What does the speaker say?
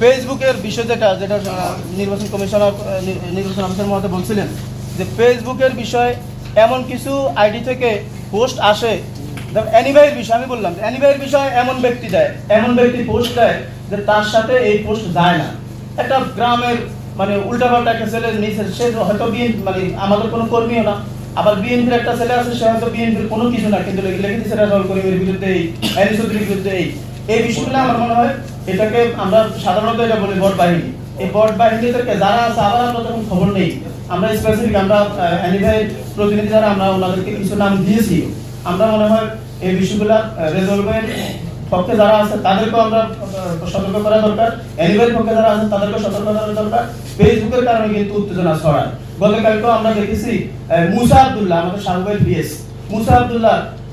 ফেসবুকের বিষয় যেটা যেটা নির্বাচন কমিশনার নির্বাচন অফিসার মধ্যে বলছিলেন যে ফেসবুকের বিষয় এমন কিছু আইডি থেকে পোস্ট আসে। অ্যানিভাইয়ের বিষয়, আমি বললাম অ্যানিভাইয়ের বিষয় এমন ব্যক্তি দেয়, এমন ব্যক্তি পোস্ট দেয় যে তার সাথে এই পোস্ট যায় না। একটা গ্রামের মানে উল্টাপাল্টা একটা ছেলে নিচে, সে হয়তো বিএনপি মানে আমাদের কোনো কর্মীও না, আবার বিএনপির একটা ছেলে আছে, সে হয়তো বিএনপির কোনো কিছু না, কিন্তু লিখে দিচ্ছে রাজল করিমের বিরুদ্ধে এই বিরুদ্ধে এই। এই বিষয়গুলো আমার মনে হয় এটাকে আমরা সাধারণত এটা বলি বট বাহিনী। এই বট বাহিনীদেরকে যারা আছে, আবার আমরা তখন খবর নেই। আমরা স্পেসিফিক আমরা অ্যানিভাই প্রতিনিধি যারা, আমরা ওনাদেরকে কিছু নাম দিয়েছি। আমরা মনে হয় এই বিষয়গুলো রেজলভের পক্ষে যারা আছে, তাদেরকেও আমরা সতর্ক করা দরকার। অ্যানিভাইয়ের পক্ষে যারা আছে, তাদেরকেও সতর্ক করা দরকার। ফেসবুকের কারণে কিন্তু উত্তেজনা ছড়ায়। গতকালকেও আমরা দেখেছি মুসা আব্দুল্লাহ, আমাদের সাংবাদিক বিএস, মুসা আব্দুল্লাহ